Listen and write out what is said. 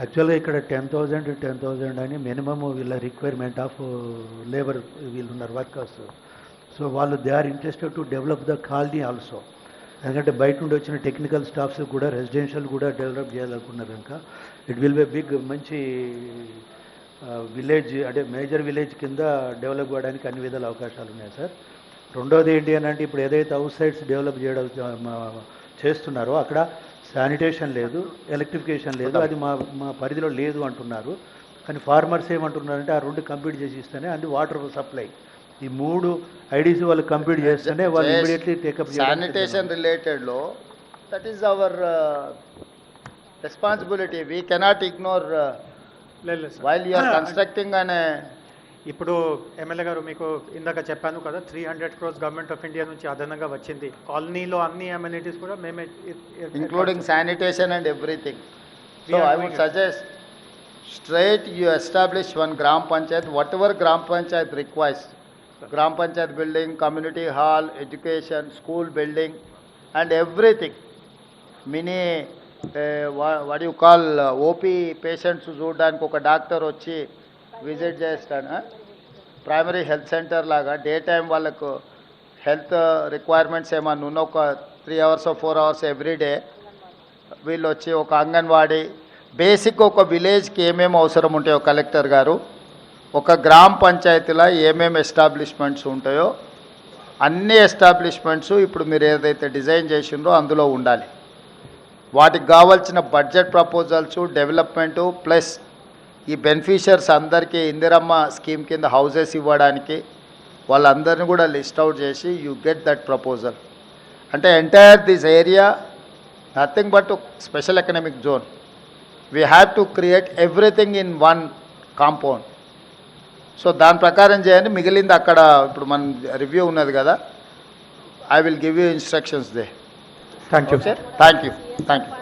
యాక్చువల్గా ఇక్కడ ten thousand ten thousand అని మినిమమ్ వీళ్ళ రిక్వైర్మెంట్ ఆఫ్ లేబర్ వీళ్ళు ఉన్నారు వర్కర్స్. సో వాళ్ళు they are interested to develop the colony also. ఎందుకంటే బయట నుండి వచ్చిన టెక్నికల్ స్టాఫ్స్ కూడా రెసిడెన్షియల్ కూడా డెవలప్ చేయాలనుకున్నారు కనుక ఇట్ విల్ బి బిగ్ మంచి విలేజ్ అంటే మేజర్ విలేజ్ కింద డెవలప్ అవ్వడానికి అన్ని విధాల అవకాశాలు ఉన్నాయి సార్. రెండోది ఏంటి అని అంటే ఇప్పుడు ఏదైతే అవుట్ సైడ్స్ డెవలప్ చేయడం చేస్తున్నారో అక్కడ శానిటేషన్ లేదు ఎలక్ట్రిఫికేషన్ లేదు అది మా మా పరిధిలో లేదు అంటున్నారు. కానీ ఫార్మర్స్ ఏమంటున్నారంటే ఆ రెండు కంప్లీట్ చేసి ఇస్తేనే అది వాటర్ సప్లై. ఈ మూడు ఐడీసీ వాళ్ళు కంప్లీట్ చేస్తేనే వాళ్ళు immediately take up sanitation రిలేటెడ్లో that is our responsibility we cannot ignore. While you are constructing అనే ఇప్పుడు ఎమ్మెల్యే గారు మీకు ఇందాక చెప్పాను కదా three hundred crores government of India నుంచి అదనంగా వచ్చింది. కాలనీలో అన్ని అమ్యూనిటీస్ కూడా మేమే including sanitation and everything I would suggest straight you establish one gram panchayat whatever gram panchayat requires gram panchayat building community hall education school building and everything mini ward you call OP patients చూడడానికి ఒక doctor వచ్చి visit చేస్తాను primary health centre లాగా day time వాళ్ళకు health requirements ఏమన్నా ఉన్న ఒక three hours four hours every day వీళ్ళు వచ్చి ఒక అంగన్వాడీ బేసిక్ ఒక విలేజ్కి ఏమేమి అవసరం ఉంటాయో కలెక్టర్ గారు ఒక గ్రామ పంచాయతీలో ఏమేమి ఎస్టాబ్లిష్మెంట్స్ ఉంటాయో అన్ని ఎస్టాబ్లిష్మెంట్స్ ఇప్పుడు మీరు ఏదైతే డిజైన్ చేసిండ్రో అందులో ఉండాలి. వాటికి కావాల్సిన బడ్జెట్ ప్రపోజల్స్ డెవలప్మెంటు ప్లస్ ఈ బెనిఫిషియర్స్ అందరికీ ఇందిరమ్మ స్కీమ్ కింద హౌసెస్ ఇవ్వడానికి వాళ్ళందరినీ కూడా లిస్ట్ అవుట్ చేసి యూ గెట్ దట్ ప్రపోజల్ అంటే entire this area nothing but special economic zone we have to create everything in one compound so దాని ప్రకారం చేయండి. మిగిలింది అక్కడ ఇప్పుడు మన రివ్యూ ఉన్నది కదా. I will give you instructions they thank you sir thank you thank you